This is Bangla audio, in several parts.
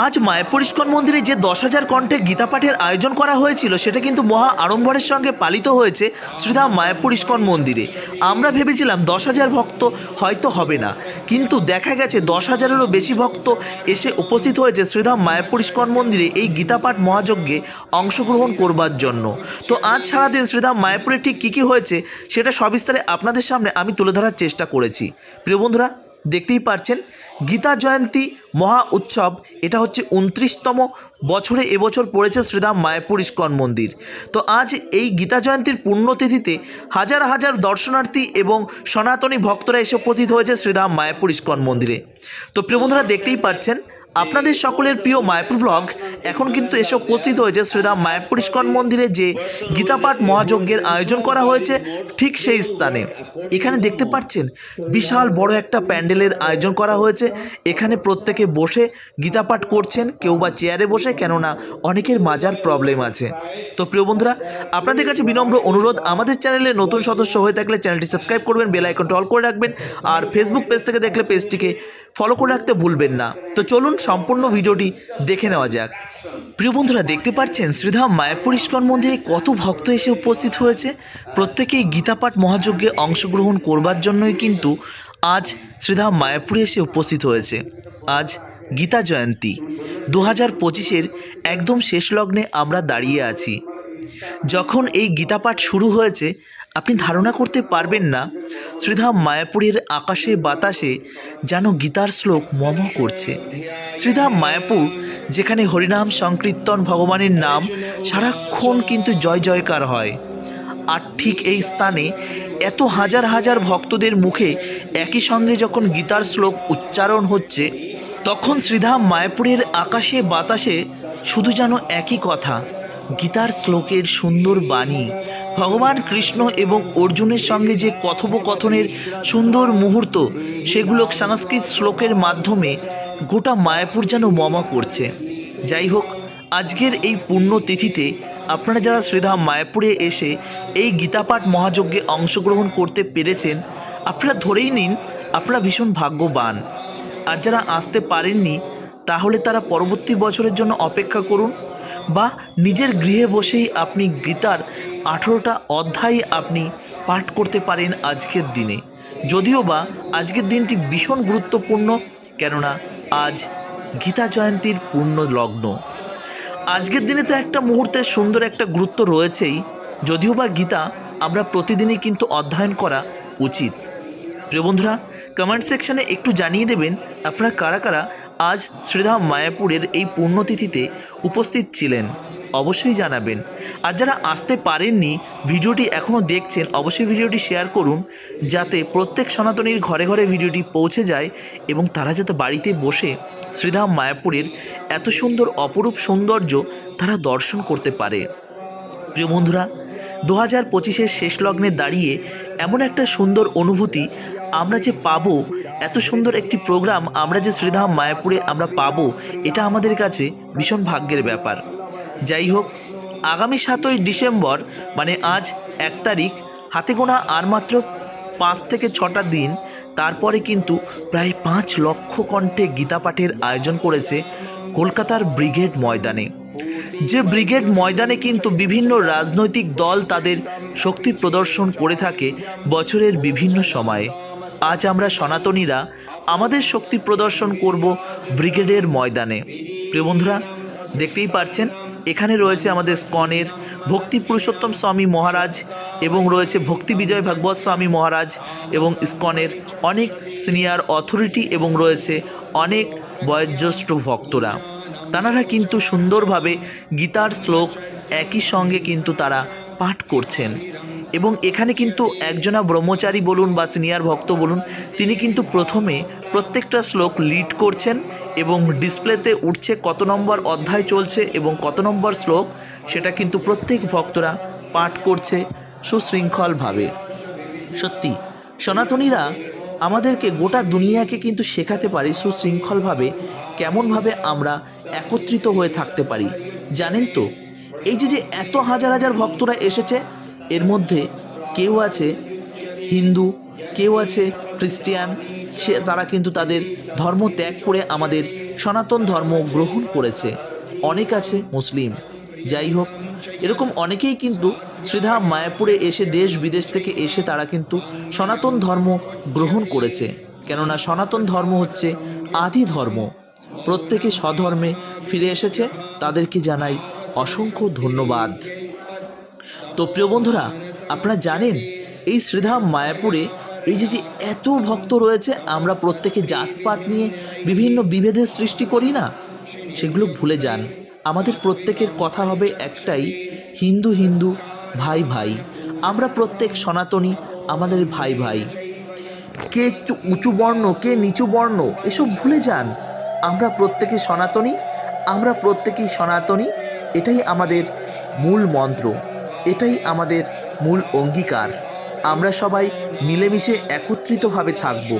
আজ মায়াপুর ইস্কন মন্দিরে যে দশ হাজার কণ্ঠে গীতা পাঠের আয়োজন করা হয়েছিল, সেটা কিন্তু মহা আড়ম্বরের সঙ্গে পালিত হয়েছে শ্রীধাম মায়াপুর ইস্কন মন্দিরে। আমরা ভেবেছিলাম দশ হাজার ভক্ত হয়তো হবে না, কিন্তু দেখা গেছে দশ হাজারেরও বেশি ভক্ত এসে উপস্থিত হয়েছে শ্রীধাম মায়াপুর ইস্কন মন্দিরে এই গীতাপাঠ মহাযজ্ঞে অংশগ্রহণ করবার জন্য। তো আজ সারাদিন শ্রীধাম মায়াপুরে ঠিক কী কী হয়েছে, সেটা সবিস্তারে আপনাদের সামনে আমি তুলে ধরার চেষ্টা করেছি। প্রিয় বন্ধুরা দেখতেই পারছেন, গীতা জয়ন্তী মহা উৎসব, এটা হচ্ছে উনত্রিশতম বছরে এবছর পড়েছে শ্রীধাম মায়াপুর ইস্কন মন্দির। তো আজ এই গীতা জয়ন্তীর পুণ্যতিথিতে হাজার হাজার দর্শনার্থী এবং সনাতনী ভক্তরা এসে উপস্থিত হয়েছে শ্রীধাম মায়াপুর ইস্কন মন্দিরে। তো প্রিয় বন্ধুরা, দেখতেই পাচ্ছেন আপনাদের সকলের প্রিয় মায়াপুর ব্লগ এখন কিন্তু এসে উপস্থিত হয়েছে শ্রীধাম মায়াপুর ইস্কন মন্দিরে যে গীতাপাঠ মহাযজ্ঞের আয়োজন করা হয়েছে ঠিক সেই স্থানে। এখানে দেখতে পাচ্ছেন, বিশাল বড় একটা প্যান্ডেলের আয়োজন করা হয়েছে। এখানে প্রত্যেকে বসে গীতাপাঠ করছেন, কেউ বা চেয়ারে বসে, কেননা অনেকের মাজার প্রবলেম আছে। তো প্রিয় বন্ধুরা, আপনাদের কাছে বিনম্র অনুরোধ, আমাদের চ্যানেলে নতুন সদস্য হয়ে থাকলে চ্যানেলটি সাবস্ক্রাইব করবেন, বেল অল করে রাখবেন, আর ফেসবুক পেজ থেকে দেখলে পেজটিকে ফলো করে রাখতে ভুলবেন না। তো চলুন সম্পূর্ণ ভিডিওটি দেখে নেওয়া যাক। প্রিয় বন্ধুরা, দেখতে পাচ্ছেন শ্রীধাম মায়াপুর ইস্কন মন্দিরে কত ভক্ত এসে উপস্থিত হয়েছে। প্রত্যেকেই গীতাপাঠ মহাযজ্ঞে অংশগ্রহণ করবার জন্যই কিন্তু আজ শ্রীধাম মায়াপুরে এসে উপস্থিত হয়েছে। আজ গীতা জয়ন্তী। দু হাজার পঁচিশের একদম শেষ লগ্নে আমরা দাঁড়িয়ে আছি। যখন এই গীতাপাঠ শুরু হয়েছে, আপনি ধারণা করতে পারবেন না শ্রীধাম মায়াপুরের আকাশে বাতাসে যেন গীতার শ্লোক মম করছে। শ্রীধাম মায়াপুর, যেখানে হরিনাম সংকীর্তন ভগবানের নাম, সারাক্ষণ কিন্তু জয় জয়কার হয়। আর ঠিক এই স্থানে এত হাজার হাজার ভক্তদের মুখে একই সঙ্গে যখন গীতার শ্লোক উচ্চারণ হচ্ছে তখন শ্রীধাম মায়াপুরের আকাশে বাতাসে শুধু যেন একই কথা, গীতার শ্লোকের সুন্দর বাণী, ভগবান কৃষ্ণ এবং অর্জুনের সঙ্গে যে কথোপকথনের সুন্দর মুহূর্ত, সেগুলো সংস্কৃত শ্লোকের মাধ্যমে গোটা মায়াপুর যেন মমা করছে। যাই হোক, আজকের এই তিথিতে আপনারা যারা শ্রীধাম মায়াপুরে এসে এই গীতাপাঠ মহাযজ্ঞে অংশগ্রহণ করতে পেরেছেন, আপনারা ধরেই নিন, আপনারা ভীষণ ভাগ্যবান। আর যারা আসতে পারেননি, তাহলে তারা পরবর্তী বছরের জন্য অপেক্ষা করুন বা নিজের গৃহে বসেই আপনি গীতার আঠেরোটা অধ্যায় আপনি পাঠ করতে পারেন আজকের দিনে। যদিও বা আজকের দিনটি ভীষণ গুরুত্বপূর্ণ, কেননা আজ গীতা জয়ন্তীর পূর্ণ লগ্ন। আজকের দিনে তো একটা মুহূর্তের সুন্দর একটা গুরুত্ব রয়েছেই, যদিও বা গীতা আমরা প্রতিদিনই কিন্তু অধ্যয়ন করা উচিত। প্রিয় বন্ধুরা কমেন্ট সেকশনে একটু জানিয়ে দেবেন, আপনারা কারা কারা আজ শ্রীধাম মায়াপুরের এই পুণ্যতিথিতে উপস্থিত ছিলেন? অবশ্যই জানাবেন। আর যারা আসতে পারেননি, ভিডিওটি এখনও দেখছেন, অবশ্যই ভিডিওটি শেয়ার করুন, যাতে প্রত্যেক সনাতনীর ঘরে ঘরে ভিডিওটি পৌঁছে যায় এবং তারা যাতে বাড়িতে বসে শ্রীধাম মায়াপুরের এত সুন্দর, অপরূপ সৌন্দর্য তারা দর্শন করতে পারে। প্রিয় বন্ধুরা, দু হাজার পঁচিশের শেষ লগ্নে দাঁড়িয়ে এমন একটা সুন্দর অনুভূতি আমরা যে পাবো, এত সুন্দর একটি প্রোগ্রাম, আমরা যে শ্রীধাম মায়াপুরে আমরা পাবো, এটা আমাদের কাছে ভীষণ ভাগ্যের ব্যাপার। যাই হোক, আগামী সাতই ডিসেম্বর মানে আজ এক তারিখ, হাতে গোনা আর মাত্র পাঁচ থেকে ছটা দিন, তারপরে কিন্তু প্রায় পাঁচ লক্ষ কণ্ঠে গীতাপাঠের আয়োজন করেছে কলকাতার ব্রিগেড ময়দানে। যে ব্রিগেড ময়দানে কিন্তু বিভিন্ন রাজনৈতিক দল তাদের শক্তি প্রদর্শন করে থাকে বছরের বিভিন্ন সময়ে। আজ আমরা সনাতনীরা আমাদের শক্তি প্রদর্শন করব ব্রিগেডের ময়দানে। প্রিয় বন্ধুরা, দেখতেই পারছেন, এখানে রয়েছে আমাদের স্কনের ভক্তি পুরুষোত্তম স্বামী মহারাজ এবং রয়েছে ভক্তি বিজয় ভাগবত স্বামী মহারাজ এবং স্কনের অনেক সিনিয়র অথরিটি এবং রয়েছে অনেক বয়োজ্যেষ্ঠ ভক্তরা। তাঁরা কিন্তু সুন্দরভাবে গীতার শ্লোক একই সঙ্গে কিন্তু তারা পাঠ করছেন। এবং এখানে কিন্তু একজনা ব্রহ্মচারী বলুন বা সিনিয়র ভক্ত বলুন, তিনি কিন্তু প্রথমে প্রত্যেকটা শ্লোক লিড করছেন এবং ডিসপ্লেতে উঠছে কত নম্বর অধ্যায় চলছে এবং কত নম্বর শ্লোক, সেটা কিন্তু প্রত্যেক ভক্তরা পাঠ করছে সুশৃঙ্খলভাবে। সত্যি, সনাতনীরা আমাদেরকে গোটা দুনিয়াকে কিন্তু শেখাতে পারি সুশৃঙ্খলভাবে কেমনভাবে আমরা একত্রিত হয়ে থাকতে পারি। জানেন তো, এই যে যে এত হাজার হাজার ভক্তরা এসেছে এর মধ্যে কেউ আছে হিন্দু, কেউ আছে খ্রিস্টিয়ান, সে তারা কিন্তু তাদের ধর্ম ত্যাগ করে আমাদের সনাতন ধর্ম গ্রহণ করেছে। অনেক আছে মুসলিম। যাই হোক, এরকম অনেকেই কিন্তু শ্রীধাম মায়াপুরে এসে দেশ বিদেশ থেকে এসে তারা কিন্তু সনাতন ধর্ম গ্রহণ করেছে। কেননা সনাতন ধর্ম হচ্ছে আদি ধর্ম। প্রত্যেকে স্বধর্মে ফিরে এসেছে। তাদেরকে জানাই অসংখ্য ধন্যবাদ। তো প্রিয় বন্ধুরা, আপনারা জানেন, এই শ্রীধাম মায়াপুরে এই যে যে এত ভক্ত রয়েছে, আমরা প্রত্যেকে জাতপাত নিয়ে বিভিন্ন বিভেদের সৃষ্টি করি না? সেগুলো ভুলে যান। আমাদের প্রত্যেকের কথা হবে একটাই, হিন্দু হিন্দু, ভাই ভাই। আমরা প্রত্যেক সনাতনী, আমাদের ভাই ভাই। কে উঁচু বর্ণ, কে নিচু বর্ণ, এসব ভুলে যান। আমরা প্রত্যেকে সনাতনী, আমরা প্রত্যেকেই সনাতনী, এটাই আমাদের মূল মন্ত্র। এটাই আমাদের মূল অঙ্গীকার। আমরা সবাই মিলেমিশে একত্রিতভাবে থাকব।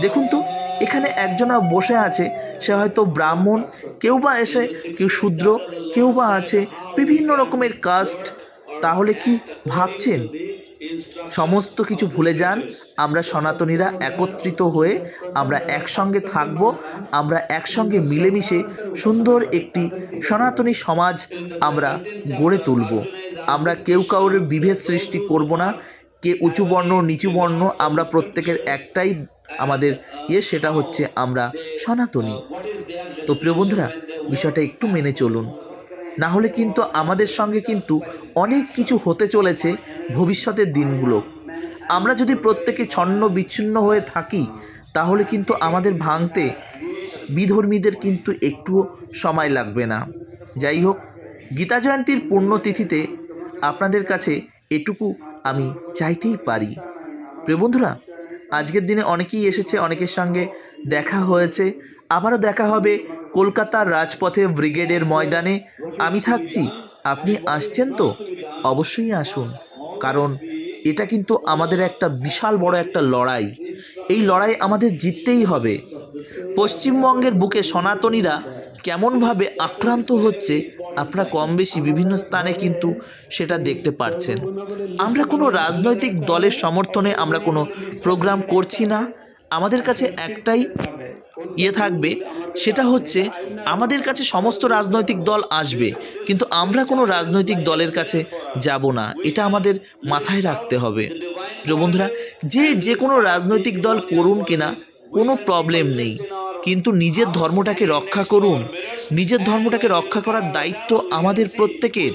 দেখুন তো, এখানে একজনা বসে আছে, সে হয়তো ব্রাহ্মণ, কেউ বা এসে, কেউ শূদ্র, কেউ বা আছে, বিভিন্ন রকমের কাস্ট। তাহলে কি ভাবছেন? সমস্ত কিছু ভুলে যান, আমরা সনাতনীরা একত্রিত হয়ে আমরা একসঙ্গে থাকব, আমরা একসঙ্গে মিলেমিশে সুন্দর একটি সনাতনী সমাজ আমরা গড়ে তুলব। আমরা কেউ কাউরের বিভেদ সৃষ্টি করব না, কে উঁচু বর্ণ, নিচু বর্ণ, আমরা প্রত্যেকের একটাই আমাদের ইয়ে সেটা হচ্ছে আমরা সনাতনী। তো প্রিয় বন্ধুরা, বিষয়টা একটু মেনে চলুন। না হলে কিন্তু আমাদের সঙ্গে কিন্তু অনেক কিছু হতে চলেছে ভবিষ্যতের দিনগুলো। আমরা যদি প্রত্যেকে ছন্ন বিচ্ছিন্ন হয়ে থাকি, তাহলে কিন্তু আমাদের ভাঙতে বিধর্মীদের কিন্তু একটুও সময় লাগবে না। যাই হোক, গীতা জয়ন্তীর পুণ্যতিথিতে আপনাদের কাছে এটুকু আমি চাইতেই পারি। প্রিয় বন্ধুরা, আজকের দিনে অনেকেই এসেছে, অনেকের সঙ্গে দেখা হয়েছে। আবারও দেখা হবে কলকাতার রাজপথে ব্রিগেডের ময়দানে। আমি থাকছি। আপনি আসছেন তো? অবশ্যই আসুন। কারণ এটা কিন্তু আমাদের একটা বিশাল বড় একটা লড়াই। এই লড়াই আমাদের জিততেই হবে। পশ্চিমবঙ্গের বুকে সনাতনীরা কেমনভাবে আক্রান্ত হচ্ছে, আপনারা কম বেশি বিভিন্ন স্থানে কিন্তু সেটা দেখতে পাচ্ছেন আমরা কোনো রাজনৈতিক দলের সমর্থনে আমরা কোনো প্রোগ্রাম করছি না। আমাদের কাছে একটাই ইয়ে থাকবে সেটা হচ্ছে, আমাদের কাছে সমস্ত রাজনৈতিক দল আসবে, কিন্তু আমরা কোনো রাজনৈতিক দলের কাছে যাব না। এটা আমাদের মাথায় রাখতে হবে। প্রিয় বন্ধুরা, যে যে কোনো রাজনৈতিক দল করুন কিনা, কোনো প্রবলেম নেই। কিন্তু নিজের ধর্মটাকে রক্ষা করুন। নিজের ধর্মটাকে রক্ষা করার দায়িত্ব আমাদের প্রত্যেকের।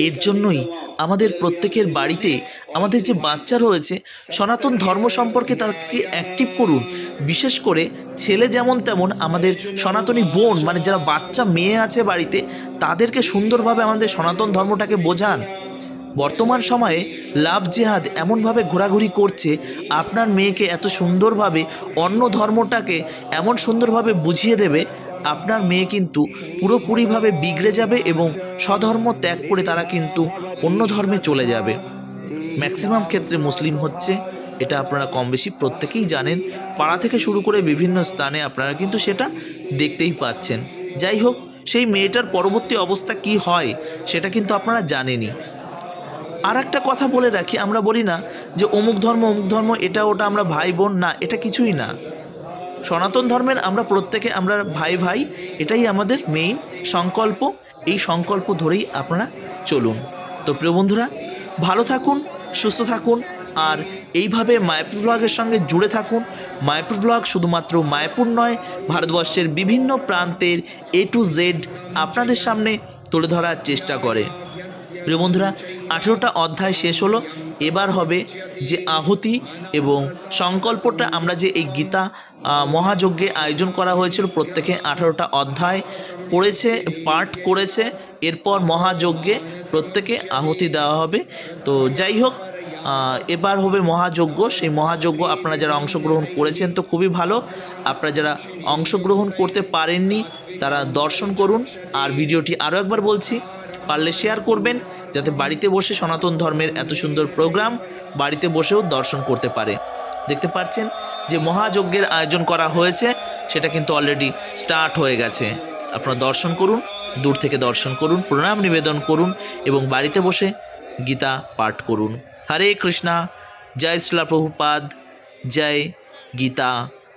এর জন্যই আমাদের প্রত্যেকের বাড়িতে আমাদের যে বাচ্চা রয়েছে, সনাতন ধর্ম সম্পর্কে তাকে অ্যাক্টিভ করুন। বিশেষ করে ছেলে যেমন তেমন আমাদের সনাতনী বোন মানে যারা বাচ্চা মেয়ে আছে বাড়িতে, তাদেরকে সুন্দরভাবে আমাদের সনাতন ধর্মটাকে বোঝান। বর্তমান সময়ে লাভ জেহাদ এমনভাবে ঘোরাঘুরি করছে, আপনার মেয়েকে এত সুন্দরভাবে, অন্য ধর্মটাকে এমন সুন্দরভাবে বুঝিয়ে দেবে, আপনার মেয়ে কিন্তু পুরোপুরিভাবে বিগড়ে যাবে এবং স্বধর্ম ত্যাগ করে তারা কিন্তু অন্য ধর্মে চলে যাবে। ম্যাক্সিমাম ক্ষেত্রে মুসলিম হচ্ছে, এটা আপনারা কম বেশি প্রত্যেকেই জানেন। পাড়া থেকে শুরু করে বিভিন্ন স্থানে আপনারা কিন্তু সেটা দেখতেই পাচ্ছেন। যাই হোক, সেই মেয়েটার পরবর্তী অবস্থা কি হয়, সেটা কিন্তু আপনারা জানেনই। আর একটা কথা বলে রাখি, আমরা বলি না যে অমুক ধর্ম অমুক ধর্ম, এটা ওটা আমরা ভাই বোন না, এটা কিছুই না। সনাতন ধর্মের আমরা প্রত্যেকে আমরা ভাই ভাই, এটাই আমাদের মেইন সংকল্প। এই সংকল্প ধরেই আপনারা চলুন। তো প্রিয় বন্ধুরা, ভালো থাকুন, সুস্থ থাকুন, আর এইভাবে মায়াপুর ব্লগের সঙ্গে জুড়ে থাকুন। মায়াপুর ব্লগ শুধুমাত্র মায়াপুর নয়, ভারতবর্ষের বিভিন্ন প্রান্তের এ টু জেড আপনাদের সামনে তুলে ধরার চেষ্টা করে। প্রিয় বন্ধুরা, আঠেরোটা অধ্যায় শেষ হলো। এবার হবে যে আহুতি এবং সংকল্পটা আমরা যে এই গীতা মহাযজ্ঞে আয়োজন করা হয়েছিল, প্রত্যেকে আঠেরোটা অধ্যায় পড়েছে, পাঠ করেছে। এরপর মহাযজ্ঞে প্রত্যেকে আহুতি দেওয়া হবে। তো যাই হোক এবার হবে মহাযজ্ঞ। সেই মহাযজ্ঞ আপনারা যারা অংশগ্রহণ করেছেন তো খুবই ভালো। আপনারা যারা অংশগ্রহণ করতে পারেননি, তারা দর্শন করুন। আর ভিডিওটি আরও একবার বলছি পারলে শেয়ার করবেন, যাতে বাড়িতে বসে সনাতন ধর্মের এত সুন্দর প্রোগ্রাম বাড়িতে বসেও দর্শন করতে পারে। দেখতে পাচ্ছেন যে মহাযজ্ঞের আয়োজন করা হয়েছে, সেটা কিন্তু অলরেডি স্টার্ট হয়ে গেছে। আপনারা দর্শন করুন, দূর থেকে দর্শন করুন, প্রণাম নিবেদন করুন এবং বাড়িতে বসে গীতা পাঠ করুন। হরে কৃষ্ণা, জয় শ্রীলা প্রভুপাদ, জয় গীতা।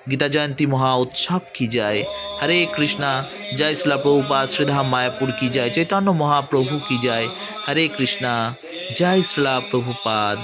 গীতা জয়ন্তী মহা উৎসব কি যায় হরে কৃষ্ণা, জয় শিলা প্রভুপা শ্রীধাম মায়াপুর কি যায় চৈতন্য মহাপ্রভু কি যায় হরে কৃষ্ণা, জয় শিলা প্রভুপাদ